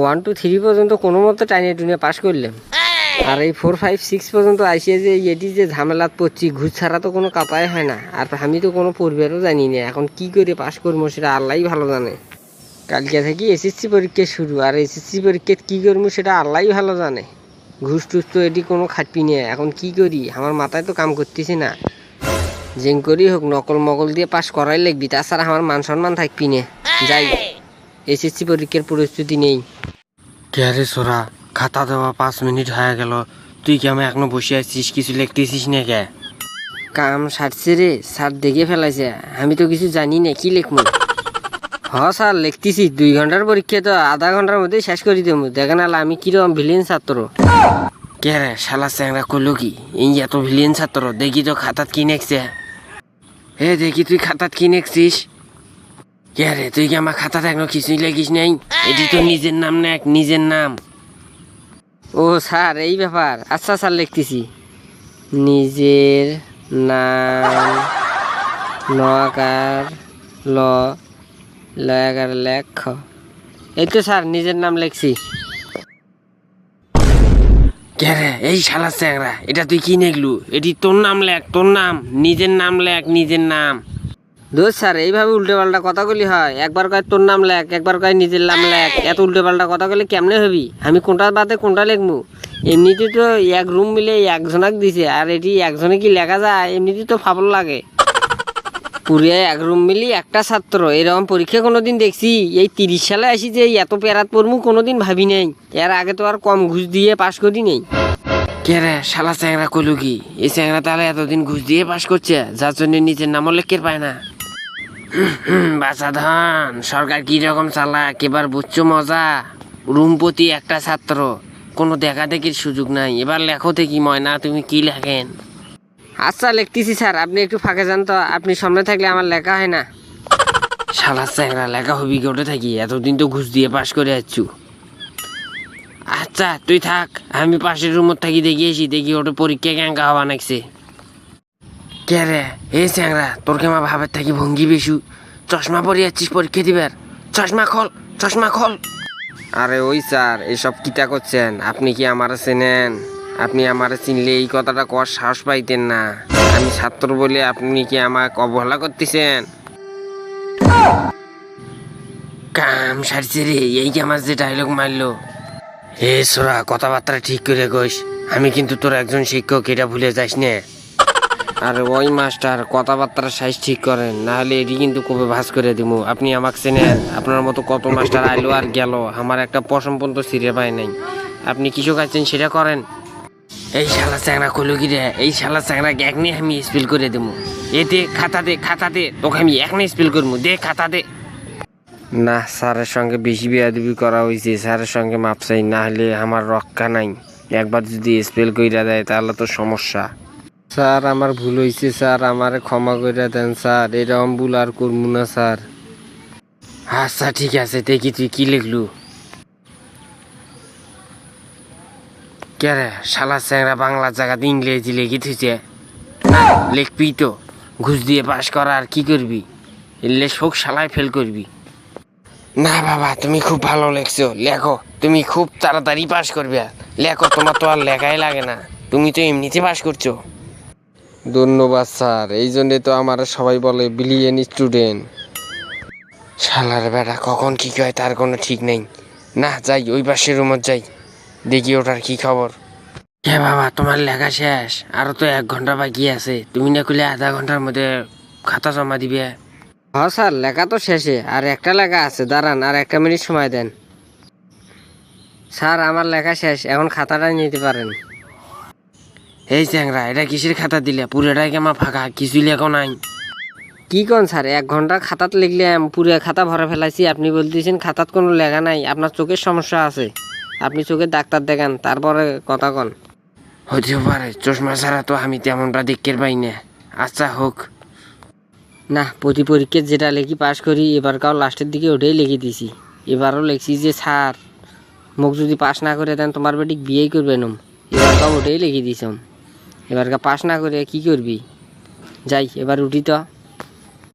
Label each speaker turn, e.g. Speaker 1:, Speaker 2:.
Speaker 1: One two three পর্যন্ত কোনো মতো টাইনে টুনে পাশ করলাম আর এই ফোর ফাইভ সিক্স পর্যন্ত আইসিয়ে যে এটি যে ঝামেলাত পড়ছি, ঘুষ ছাড়া তো কোনো কাতাই হয় না। আর আমি তো কোনো পরিবারও জানি না, এখন কি করে পাশ করব সেটা আল্লাহই ভালো জানে। কালকে থেকে এসএসসি পরীক্ষা শুরু, আর এসএসসি পরীক্ষা কি করব সেটা আল্লাহই ভালো জানে। ঘুষ টুস তো এটি কোনো খাটপি নেই, এখন কি করি? আমার মাথায় তো কাম করতেছি না। যেং করি হোক, নকল মকল দিয়ে পাশ করাই লাগবি, তাছাড়া আমার মান সম্মান থাকবি না। যাই এসএসসি পরীক্ষার প্রস্তুতি নেই।
Speaker 2: কে রে সোরা, খাতা দেওয়া পাঁচ মিনিট হয়ে গেল। তুই কি এখনও বসে আছিস, কিছু লিখতেছিস না কে
Speaker 1: কাম সারছে রে স্যার দেখে ফেলাইছে। আমি তো কিছু জানি না, কি লিখব হ স্যার, লিখতেছি। দুই ঘণ্টার পরীক্ষা তো, আধা ঘণ্টার মধ্যে শেষ করে দেবো দেখেন আলা আমি কীরকম ভিলেন ছাত্র।
Speaker 2: কে রে শালা চ্যাংরা করল কি? এই এত ভিলিয়ন ছাত্র, দেখি তো খাতাত কি নেকছে হে দেখি তুই খাতাত কি নেকছিস কে রে তুই কি আমার খাতাতে এখনও কিছুই লেখিস নাই? এটি তো নিজের নাম নেক নিজের নাম।
Speaker 1: ও স্যার এই ব্যাপার। আচ্ছা স্যার লিখতেছি। নিজের নাম নকার ল লয়াকার লেখ। এই তো স্যার নিজের নাম লিখছি।
Speaker 2: কে রে এই শালা চ্যাংরা এটা তুই কি নেগলু এটি তোর নাম লেখ তোর নাম নিজের নাম লেখ নিজের নাম।
Speaker 1: দোষ স্যার এইভাবে উল্টো পাল্টা কথাগুলি হয়। একবার কয় তোর নাম লেখ একবার কয় নিজের নাম লেখ। এত উল্টো পাল্টা কথা বলে কেমনে হবি? আমি কোনটা বাদে কোনটা লিখব এমনিতে তো এক রুম মিলে একজনাক দিছে আর এটি একজনে কি লেখা যায়? এমনিতে তো ফাবল লাগে। পুরিয়া এক রুম মিলি একটা ছাত্র এরকম পরীক্ষা কোনোদিন দেখছি? এই তিরিশ সালে আসি যে এত পেরাত পড়মু কোনোদিন ভাবি নেই। এর আগে তো আর কম ঘুষ দিয়ে পাশ করি নেই।
Speaker 2: কে রে শালা চ্যাংরা কইলু কি এই চ্যাংরা তাহলে এতদিন ঘুষ দিয়ে পাশ করছে যার জন্য নিজের নামও লেখের পায় না। বাসা ধন সরকার কি রকম চালাক? এবার বুঝছ মজা? রুমপতি একটা ছাত্র, কোনো দেখা দেখির সুযোগ নাই। এবার লেখো দেখি ময়না, তুমি কি লেখেন?
Speaker 1: আচ্ছা লিখতেছি স্যার, আপনি একটু ফাঁকে যান তো, আপনি সামনে থাকলে আমার লেখা হয় না।
Speaker 2: শালা চ্যাংরা, লেখা হবি গোটে থাকি? এতদিন তো ঘুষ দিয়ে পাশ করে যাচ্ছু আচ্ছা তুই থাক, আমি পাশের রুমত থাকি, দেখি এসি দেখি ওটা পরীক্ষা ক্যাঙ্কা হওয়া নাকছে। কে রে এই চ্যাংরা তোর কেমা ভাবের থাকি ভঙ্গি বেশু? চশমা পরে যাচ্ছিস পরীক্ষা দিবার? চশমা খল চশমা খল।
Speaker 1: আরে ওই স্যার এসব কিটা করছেন? আপনি কি আমারে চেনেন? আপনি আমারে চিনলে এই কথাটা কর সাহস পাইতেন না। আমি ছাত্র বলে আপনি কি আমাকে অবহেলা করতেছেন?
Speaker 2: কাম সারছে রে এই যে আমার যে ডায়লগ মারলো। হে সোরা কথাবার্তা ঠিক করে কইস। আমি কিন্তু তোর একজন শিক্ষক এটা ভুলে যাস না।
Speaker 1: আর ওই মাস্টার কথাবার্তার সাইজ ঠিক করেন না হলে এটি কিন্তু কবে ভাস করে দিব আপনি আমাকে চেনেন, আপনার মতো কত মাস্টার আইলো আর গেল, আমার একটা পশম পর্যন্ত ছিঁড়ে পায় নাই। আপনি কিছু খাচ্ছেন, সেটা করেন।
Speaker 2: এই শালা চ্যাংরা কইলো কি রে? এই শালা চ্যাংরা এক নিয়ে আমি স্পিল করে দেবো এ দে, খাতা দে খাতা দে, তোকে আমি এক নিয়ে স্পিল করব দে, খাতা দে।
Speaker 1: না, স্যারের সঙ্গে বেশি বেয়াদবি করা হয়েছে স্যারের সঙ্গে মাপ চাই না হলে আমার রক্ষা নাই। একবার যদি স্পেল কইরা দেয়, তাহলে তো সমস্যা। স্যার, আমার ভুল হয়েছে স্যার। আমারে ক্ষমা কইরা দেন, স্যার। এরকম ভুল আর করব না, স্যার।
Speaker 2: আচ্ছা ঠিক আছে, দেখি তুই কি লিখলু। কে রে? শালা চ্যাংরা বাংলা জায়গাতে ইংরেজি লিখি থুইছে। লিখবি তো। ঘুষ দিয়ে পাস করা আর কি করবি? এলে শোক শালায় ফেল করবি। না বাবা, তুমি খুব ভালো লেখছো। লেখো। তুমি খুব তাড়াতাড়ি পাশ করবে। লেখো, তোমার তো আর লেখাই লাগে না। তুমি তো এমনিতে পাস করছ।
Speaker 1: ধন্যবাদ স্যার। এই জন্যে তো আমার সবাই বলে বিলিয়ন স্টুডেন্ট
Speaker 2: শালার বেড়া কখন কি কয় তার কোনো ঠিক নেই। না যাই ওই পাশের রুমত যাই। দেখি ওটার কি খবর। হ্যাঁ বাবা তোমার লেখা শেষ। আরও তো এক ঘণ্টা বাকি আছে। তুমি না করলে আধা ঘণ্টার মধ্যে খাতা জমা দিবে।
Speaker 1: হ্যাঁ স্যার লেখা তো শেষে। আর একটা লেখা আছে দাঁড়ান আর একটা মিনিট সময় দেন। স্যার আমার লেখা শেষ। এখন খাতাটা নিতে পারেন।
Speaker 2: এই চ্যাংরা এটা কিসের খাতা দিলে? পুরোটাই কেমন ফাঁকা? কিছুই লেখো নাই।
Speaker 1: কি কোন স্যার এক ঘণ্টা খাতাত লিখলে পুরো খাতা ভরে ফেলাইছি। আপনি বলতেছেন খাতাত কোনো লেখা নাই। আপনার চোখের সমস্যা আছে। আপনি চোখের ডাক্তার দেখান তারপরে কথা কন।
Speaker 2: হতেও পারে চশমা ছাড়া তো আমি তেমনটা দেখতে পাই না। আচ্ছা হোক।
Speaker 1: না প্রতি পরীক্ষায় যেটা লেখি পাশ করি এবার কাউ লাস্টের দিকে ওটাই লিখে দিছি। এবারও লিখছি যে স্যার মোক যদি পাশ না করে দেন তোমার বেটিক বিয়েই করবে নম। এবার কাউ ওটাই লিখে দিছম এবার পাস না করে কি করবি? যাই এবার উঠি তো।